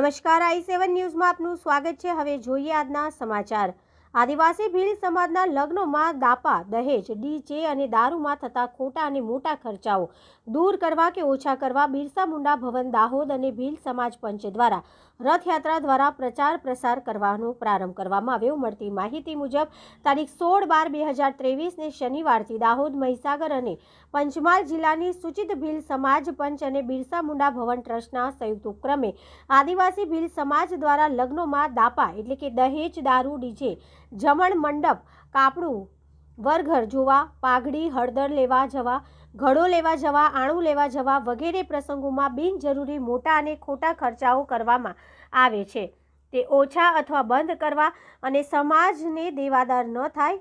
નમસ્કાર, આઈ સેવન ન્યૂઝમાં આપનું સ્વાગત છે. હવે જોઈએ આજના સમાચાર. આદિવાસી ભીલ સમાજના લગ્નોમાં દાપા, દહેજ, ડીજે અને દારૂમાં થતા ખોટા અને મોટા ખર્ચાઓ દૂર કરવા કે ઓછા કરવા બિરસા મુંડા, ભવન દાહોદ અને ભીલ સમાજ પંચ દ્વારા રથયાત્રા દ્વારા પ્રચાર પ્રસાર કરવાનો પ્રારંભ કરવામાં આવ્યો. મળતી માહિતી મુજબ, તારીખ સોળ બાર બે હજાર ત્રેવીસને શનિવારથી દાહોદ, મહીસાગર અને પંચમહાલ જિલ્લાની સૂચિત ભીલ સમાજ પંચ અને બિરસા મુંડા ભવન ટ્રસ્ટના સંયુક્ત ઉપક્રમે આદિવાસી ભીલ સમાજ દ્વારા લગ્નોમાં દાપા એટલે કે દહેજ, દારૂ, ડીજે, જમણ મંડપ, કાપડું, વરઘર જોવા, પાઘડી, હળદર લેવા જવા ઘડો લેવા જવા, આણું લેવા જવા વગેરે પ્રસંગોમાં બિનજરૂરી મોટા અને ખોટા ખર્ચાઓ કરવામાં આવે છે. તે ઓછા અથવા બંધ કરવા અને સમાજને દેવાદાર ન થાય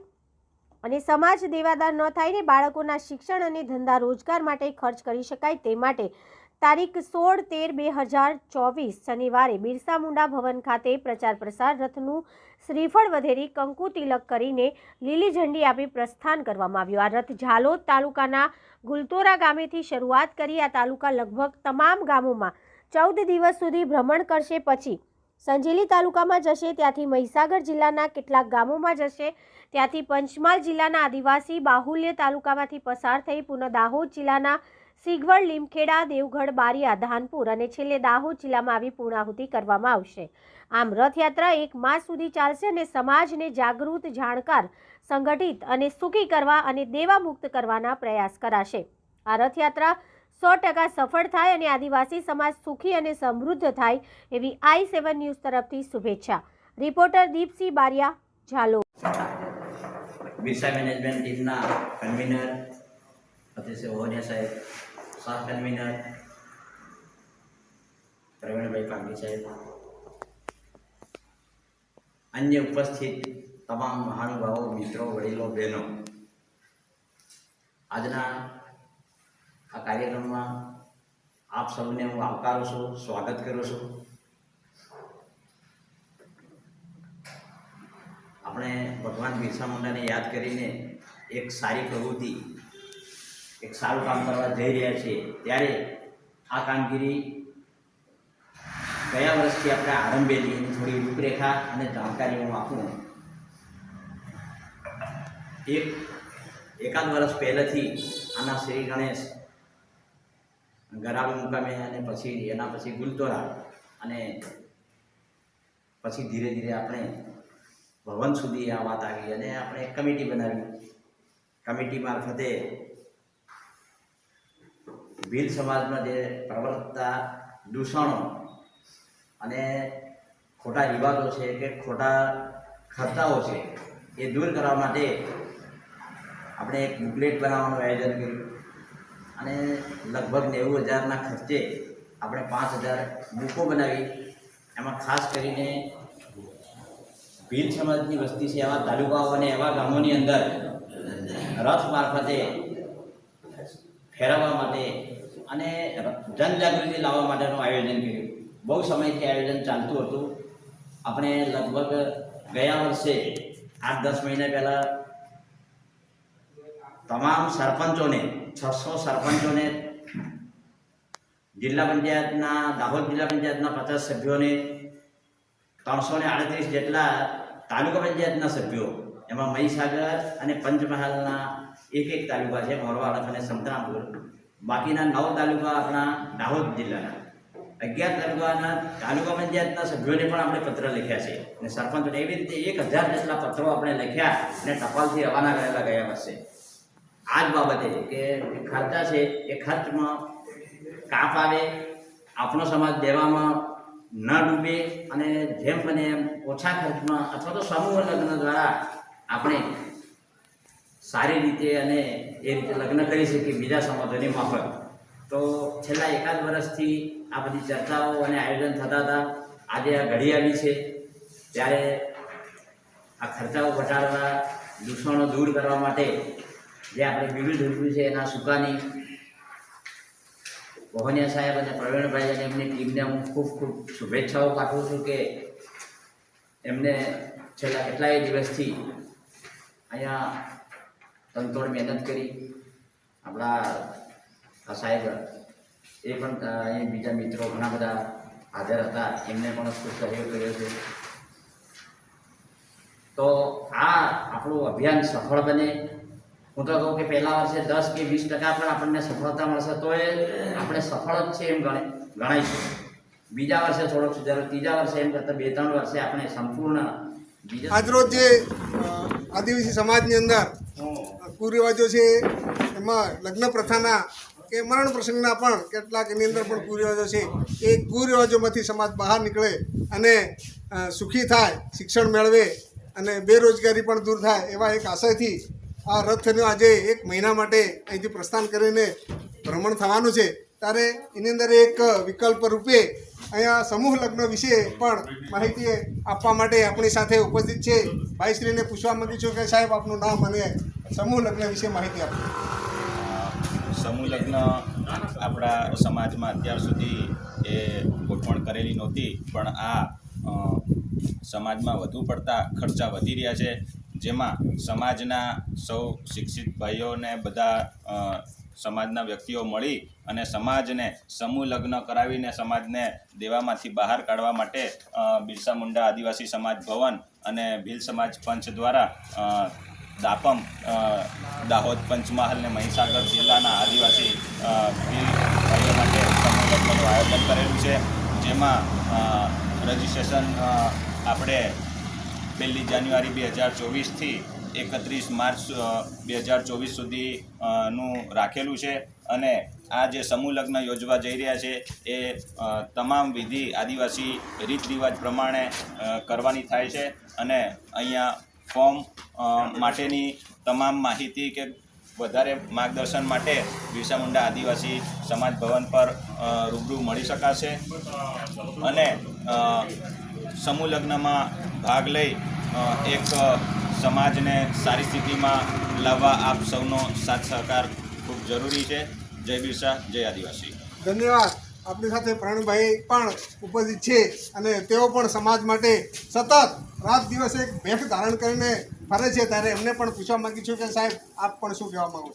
અને સમાજ દેવાદાર ન થાય ને બાળકોના શિક્ષણ અને ધંધા રોજગાર માટે ખર્ચ કરી શકાય તે માટે તારીખ સોળ તેર બે હજાર ચોવીસ શનિવારે બિરસા મુંડા ભવન ખાતે પ્રચાર પ્રસાર રથનું શ્રીફળ વધેરી કંકુ તિલક કરીને લીલી ઝંડી આપી પ્રસ્થાન કરવામાં આવ્યું. આ રથ ઝાલોદ તાલુકાના ગુલતોરા ગામેથી શરૂઆત કરી આ તાલુકા લગભગ તમામ ગામોમાં ચૌદ દિવસ સુધી ભ્રમણ કરશે. પછી સંજેલી તાલુકામાં જશે, ત્યાંથી મહીસાગર જિલ્લાના કેટલાક ગામોમાં જશે, ત્યાંથી પંચમહાલ જિલ્લાના આદિવાસી બાહુલ્ય તાલુકામાંથી પસાર થઈ પુનઃ દાહોદ જિલ્લાના સિગવડ, લીમખેડા, દેવગઢ, બારિયા, ધાનપુર અને છેલ્લે દાહોદ જિલ્લામાં આવી પૂર્ણાહુતિ કરવામાં આવશે. આમ રથયાત્રા એક માસ સુધી ચાલશે અને સમાજને જાગૃત, જાણકાર, સંગઠિત અને સુખી કરવા અને દેવા મુક્ત કરવાના પ્રયાસ કરાશે. આ રથયાત્રા સો ટકા સફળ થાય અને આદિવાસી સમાજ સુખી અને સમૃદ્ધ થાય એવી આઈ સેવન ન્યૂઝ તરફથી શુભેચ્છા. રિપોર્ટર દીપસિંહ બારિયા ઝાલો બિરસા મેનેજમેન્ટ ટીમના કન્વીનર સાહેબ સહ કન્વીનર પ્રવીણભાઈ પાગી સાહેબ. અન્ય ઉપસ્થિત તમામ મહાનુભાવો, મિત્રો, વડીલો, બહેનો. આજના આ કાર્યક્રમમાં આપ સૌને હું આવકારું છું, સ્વાગત કરું છું. આપણે ભગવાન બિરસા મુંડાને યાદ કરીને એક સારી પ્રવૃત્તિ એક સારું કામ કરવા જઈ રહ્યા છીએ, ત્યારે આ કામગીરી ગયા વર્ષથી આપણે આરંભેલી એની થોડી રૂપરેખા અને જાણકારી હું આપું. એક એકાદ વર્ષ પહેલેથી આના શ્રી ગણેશ ગરાળ મુકામે અને પછી એના પછી ગુલતોરા અને પછી ધીરે ધીરે આપણે ભવન સુધી આ વાત આવી અને આપણે એક કમિટી બનાવી. કમિટી મારફતે ભીલ સમાજમાં જે પ્રવર્તતા દૂષણો અને ખોટા રિવાજો છે કે ખોટા ખર્ચાઓ છે, એ દૂર કરવા માટે આપણે એક બુકલેટ બનાવવાનું આયોજન કર્યું. અને લગભગ નેવું હજારના ખર્ચે આપણે પાંચ હજાર બુકો બનાવી. એમાં ખાસ કરીને ભીલ સમાજની વસ્તી છે એવા તાલુકાઓ અને એવા ગામોની અંદર રથ મારફતે ફેરવવા માટે અને જનજાગૃતિ લાવવા માટેનું આયોજન કર્યું. બહુ સમયથી આયોજન ચાલતું હતું. આપણે લગભગ ગયા વર્ષે આઠ દસ મહિના પહેલાં તમામ સરપંચોને, છસો સરપંચોને, જિલ્લા પંચાયતના, દાહોદ જિલ્લા પંચાયતના પચાસ સભ્યોને, ત્રણસો ને આડત્રીસ જેટલા તાલુકા પંચાયતના સભ્યો, એમાં મહીસાગર અને પંચમહાલના એક એક તાલુકા છે મોરવા હડફ અને સંતરામપુર. બાકીના નવ તાલુકા આપણા દાહોદ જિલ્લાના. અગિયાર તાલુકાના તાલુકા પંચાયતના સભ્યોને પણ આપણે પત્ર લખ્યા છે. અને સરપંચને એવી રીતે એક હજાર જેટલા પત્રો આપણે લખ્યા અને ટપાલથી રવાના કરેલા ગયા વર્ષે. આ જ બાબતે કે ખર્ચા છે, એ ખર્ચમાં કાપ આવે, આપણો સમાજ દેવામાં ન ડૂબે અને જેમ બને એમ ઓછા ખર્ચમાં અથવા તો સમૂહ લગ્ન દ્વારા આપણે સારી રીતે અને એ રીતે લગ્ન કરી શકીએ, બીજા સમાજોની માફક તો છેલ્લા એકાદ વર્ષથી આ બધી ચર્ચાઓ અને આયોજન થતા હતા. આજે આ ઘડી આવી છે. ત્યારે આ ખર્ચાઓ ઘટાડવા, દૂષણો દૂર કરવા માટે જે આપણે વિવિધ ઋતુ છે એના સુકાની મોહનિયા સાહેબ અને પ્રવીણભાઈ અને એમની ટીમને હું ખૂબ ખૂબ શુભેચ્છાઓ પાઠવું છું કે એમને છેલ્લા કેટલાય દિવસથી અહીંયા તનતોડ મહેનત કરી. આપણા સાહેબ એ પણ એ બીજા મિત્રો ઘણા બધા હાજર હતા. એમને પણ ખૂબ સહયોગ કર્યો છે. તો આ આપણું અભિયાન સફળ બને. હું તો કહું કે પહેલા વર્ષે દસ કે વીસ ટકા પણ આપણને સફળતા મળશે, તો એ આપણે સફળ જ છે એમ ગણે ગણાઈશું બીજા વર્ષે થોડોક સુધારો, ત્રીજા વર્ષે એમ કરતાં બે ત્રણ વર્ષે આપણે સંપૂર્ણ આજરોજ જે આદિવાસી સમાજની અંદર કુરિવાજો છે, એમાં લગ્ન પ્રથાના કે મરણ પ્રસંગના પણ કેટલાક એની અંદર પણ કુરિવાજો છે. એ કુરિવાજોમાંથી સમાજ બહાર નીકળે અને સુખી થાય, શિક્ષણ મેળવે અને બેરોજગારી પણ દૂર થાય એવા એક આશયથી આ રથનું આજે એક મહિના માટે અહીંથી પ્રસ્થાન કરીને ભ્રમણ થવાનું છે. ત્યારે એની અંદર એક વિકલ્પ રૂપે અહીંયા સમૂહ લગ્ન વિશે પણ માહિતી આપવા માટે આપણી સાથે ઉપસ્થિત છે. ભાઈશ્રીને પૂછવા માંગુ છું કે સાહેબ, આપનું નામ અને સમૂહ લગ્ન વિશે માહિતી આપો. સમૂહ લગ્ન આપણા સમાજમાં અત્યાર સુધી એ ગોઠવણ કરેલી નહોતી, પણ આ સમાજમાં વધુ પડતા ખર્ચા વધી રહ્યા છે, જેમાં સમાજના સૌ શિક્ષિત ભાઈઓને બધા સમાજના વ્યક્તિઓ મળી અને સમાજને સમૂહ લગ્ન કરાવીને સમાજને દેવામાંથી બહાર કાઢવા માટે બિરસા મુંડા આદિવાસી સમાજ ભવન અને ભીલ સમાજ પંચ દ્વારા દાપમ દાહોદ, પંચમહાલ અને મહીસાગર જિલ્લાના આદિવાસી ભાઈઓ માટે સંમેલનનું આયોજન કરેલું છે. જેમાં રજિસ્ટ્રેશન આપણે પહેલી જાન્યુઆરી બે હજાર ચોવીસથી એકત્રીસ માર્ચ બે હજાર ચોવીસ સુધી નું રાખેલું છે. અને આ જે સમૂહ લગ્ન યોજવા જઈ રહ્યા છે, એ તમામ વિધિ આદિવાસી રીત રિવાજ પ્રમાણે કરવાની થાય છે. અને અહીંયા ફોર્મ માટેની તમામ માહિતી કે વધારે માર્ગદર્શન માટે બિરસા મુંડા આદિવાસી સમાજ ભવન પર રૂબરૂ મળી શકાશે. અને સમૂહ લગ્નમાં ભાગ લઈ એક સમાજને સારી સ્થિતિમાં લાવવા આપ સૌનો સાથ સહકાર ખૂબ જરૂરી છે. જય બિરસા, જય આદિવાસી. ધન્યવાદ. આપણી સાથે પ્રાણુભાઈ પણ ઉપસ્થિત છે અને તેઓ પણ સમાજ માટે સતત રાત દિવસ એક ભેખ ધારણ કરીને ફરે છે ત્યારે એમને પણ પૂછવા માંગી છું કે સાહેબ આપ પણ શું કહેવા માંગો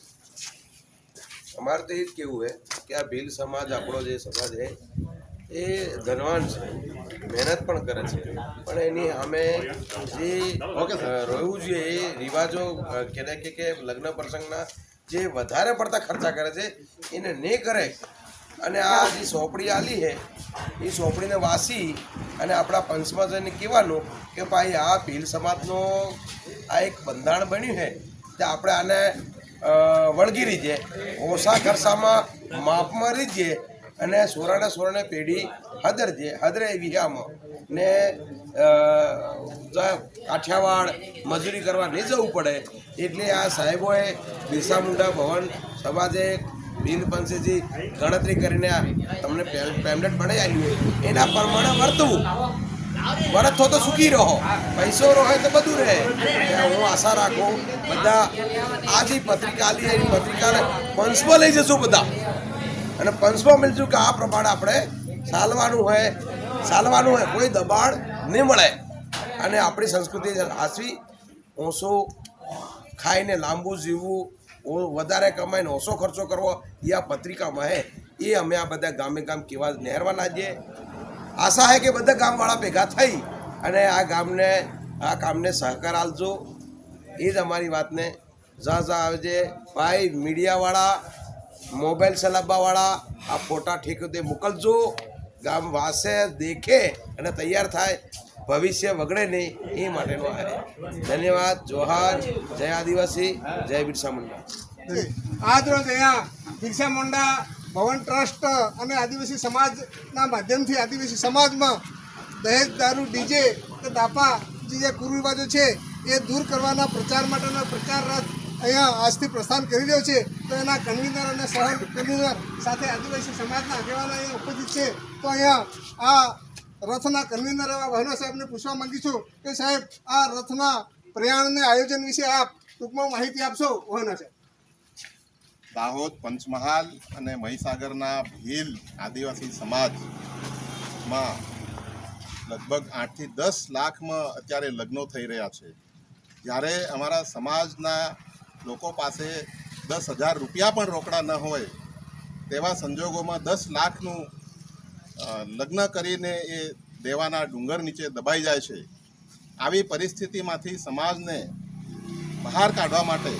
અમારે તો એ જ કેવું છે કે આ ભીલ સમાજ આપણો જે સમાજ છે એ ધનવાન છે મહેનત પણ કરે છે. પણ એની અમે જે રહેવું જોઈએ એ રિવાજો કહેવાય કે કે લગ્ન પ્રસંગના જે વધારે પડતા ખર્ચા કરે છે એને નહીં કરે. અને આ જે સોંપડી આલી છે એ સોંપડીને વાસી અને આપણા પંચમાં જઈને કહેવાનું કે ભાઈ, આ ભીલ સમાજનો આ એક બંધારણ બન્યું છે તે આપણે આને વળગી રહીએ. ઓછા ખર્ચામાં માપમાં રહીએ અને સોરાને સોરાને પેઢી હદરજે, હદરે વિહામાં ને કાઠિયાવાડ મજૂરી કરવા નહીં જવું પડે, એટલે આ સાહેબોએ બિરસા મુંડા ભવન સમાજે બિલ પંચેથી ગણતરી કરીને તમને પે- પેમ્પલેટ બનાવી આવ્યું એના પ્રમાણે વર્તવું. વરસ તો સુખી રહો. પૈસો રહે તો બધું રહે. હું આશા રાખું બધા આ જે પત્રિકા આલી એની પત્રિકાને પંચમાં લઈ જશું બધા. અને પંચમાં મળીશું કે આ પ્રમાણે આપણે ચાલવાનું હોય ચાલવાનું હોય, કોઈ દબાણ નહીં મળે. અને આપણી સંસ્કૃતિ હાસવી, ઓછો ખાઈને લાંબુ જીવવું વધારે કમાઈને ઓછો ખર્ચો કરવો એ આ પત્રિકામાં હે. એ અમે આ બધા ગામે ગામ કેવા નહેરવાના છીએ. આશા હે કે બધા ગામવાળા ભેગા થઈ અને આ ગામને, આ કામને સહકાર આપજો. એ જ અમારી વાતને જ્યાં જ્યાં આવે છે. ભાઈ મીડિયાવાળા, મોબાઈલ ચલાવવાવાળા આ ફોટા ઠેકતે મોકલજો. ગામ વાસે, દેખે અને તૈયાર થાય. ભવિષ્ય વગડે નહીં, એ માટેનો આ ધન્યવાદ, જોહાર, જય આદિવાસી, જય બિરસા મુંડા. આજ રોજ અહીંયા બિરસા મુંડા ભવન ટ્રસ્ટ અને આદિવાસી સમાજના માધ્યમથી આદિવાસી સમાજમાં દહેજ દારૂ ડીજે કે દાપા જે કુરિવાજો છે, એ દૂર કરવાના પ્રચાર માટેનો પ્રચાર રથ અહીંયા આજથી પ્રસ્થાન કરી રહ્યો છે. તો એના કન્વીનર અને સહ કન્વીનર સાથે આદિવાસી સમાજના આગેવાનો અહીંયા ઉપસ્થિત છે. તો અહીંયા આ રથના કન્વીનર એવા બહેનો સાહેબને પૂછવા માંગી છું કે સાહેબ, આ રથના પ્રયાણને આયોજન વિશે આપ ટૂંકમાં માહિતી આપશો? બહેનો સાહેબ. દાહોદ, પંચમહાલ અને મહીસાગરના ભીલ આદિવાસી સમાજમાં લગભગ આઠથી દસ લાખમાં અત્યારે લગ્નો થઈ રહ્યા છે. જ્યારે અમારા સમાજના લોકો પાસે દસ હજાર રૂપિયા પણ રોકડા ન હોય, તેવા સંજોગોમાં દસ લાખનું લગ્ન કરીને એ દેવાના ડુંગર નીચે દબાઈ જાય છે. આવી પરિસ્થિતિમાંથી સમાજને બહાર કાઢવા માટે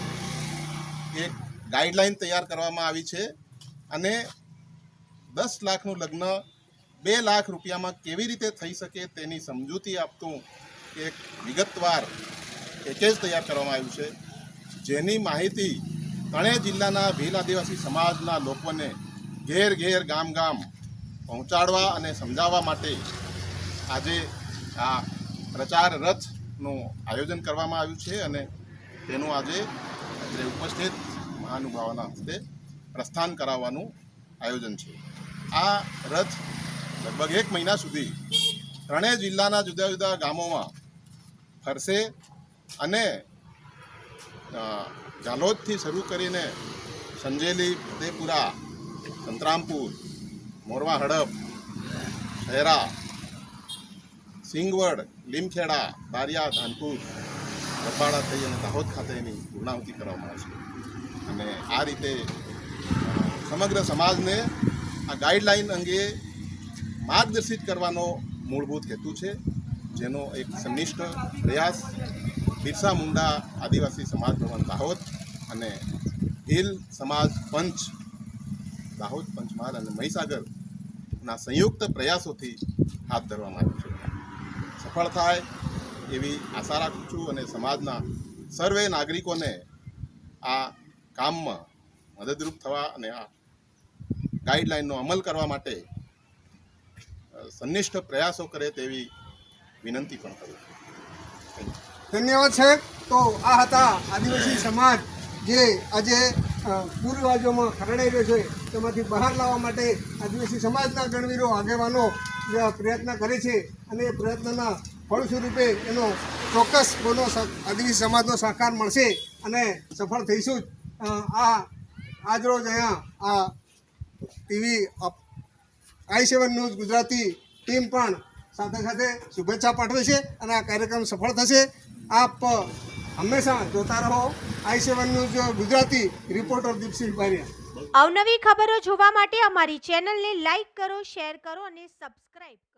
એક ગાઈડલાઈન તૈયાર કરવામાં આવી છે અને દસ લાખનું લગ્ન બે લાખ રૂપિયામાં કેવી રીતે થઈ શકે તેની સમજૂતી આપતું એક વિગતવાર પેકેજ તૈયાર કરવામાં આવ્યું છે. જેની માહિતી ત્રણેય જિલ્લાના ભીલ આદિવાસી સમાજના લોકોને ઘેર ઘેર ગામ ગામ પહોંચાડવા અને સમજાવવા માટે આજે આ પ્રચાર રથનું આયોજન કરવામાં આવ્યું છે અને તેનું આજે ઉપસ્થિત મહાનુભાવોના હસ્તે પ્રસ્થાન કરાવવાનું આયોજન છે. આ રથ લગભગ એક મહિના સુધી ત્રણેય જિલ્લાના જુદા જુદા ગામોમાં ફરશે અને અ, ઝાલોદથી શરૂ કરીને સંજેલી ફતેપુરા સંતરામપુર મોરવા હડપ શહેરા સિંગવડ, લીમખેડા, બારિયા, ધાનપુર, રબાડા થઈ અને દાહોદ ખાતે એની પૂર્ણાહુતિ કરવામાં આવશે. અને આ રીતે સમગ્ર સમાજને આ ગાઈડલાઈન અંગે માર્ગદર્શિત કરવાનો મૂળભૂત હેતુ છે, જેનો એક સંનિષ્ઠ પ્રયાસ બિરસા મુંડા આદિવાસી સમાજ ભવન દાહોદ અને ભીલ સમાજ પંચ દાહોદ, પંચમહાલ અને મહીસાગરના સંયુક્ત પ્રયાસોથી હાથ ધરવામાં આવ્યું છે. સફળ થાય એવી આશા રાખું છું અને સમાજના સર્વે નાગરિકોને આ કામમાં મદદરૂપ થવા અને આ ગાઈડલાઈનનો અમલ કરવા માટે સંનિષ્ઠ પ્રયાસો કરે તેવી વિનંતી પણ કરું છું. ધન્યવાદ સાહેબ. તો આ હતા આદિવાસી સમાજ જે આજે કુરિવાજોમાં ખરડાઈ રહ્યો છે, તેમાંથી બહાર લાવવા માટે આદિવાસી સમાજના ગણવીરો આગેવાનો પ્રયત્ન કરે છે અને એ પ્રયત્નના ફળસ્વરૂપે એનો ચોક્કસ કોનો આદિવાસી સમાજનો સહકાર મળશે અને સફળ થઈશું જ. આ, આજરોજ અહીંયા આ TV I seven news Gujarati team પણ સાથે સાથે શુભેચ્છા પાઠવે છે અને આ કાર્યક્રમ સફળ થશે. આપ હંમેશા જોતા રહો. I seven news, Gujarati reporter Deepsinh Pariya અવનવી ખબરો જોવા માટે અમારી ચેનલને લાઈક કરો, શેર કરો અને સબસ્ક્રાઇબ કરો.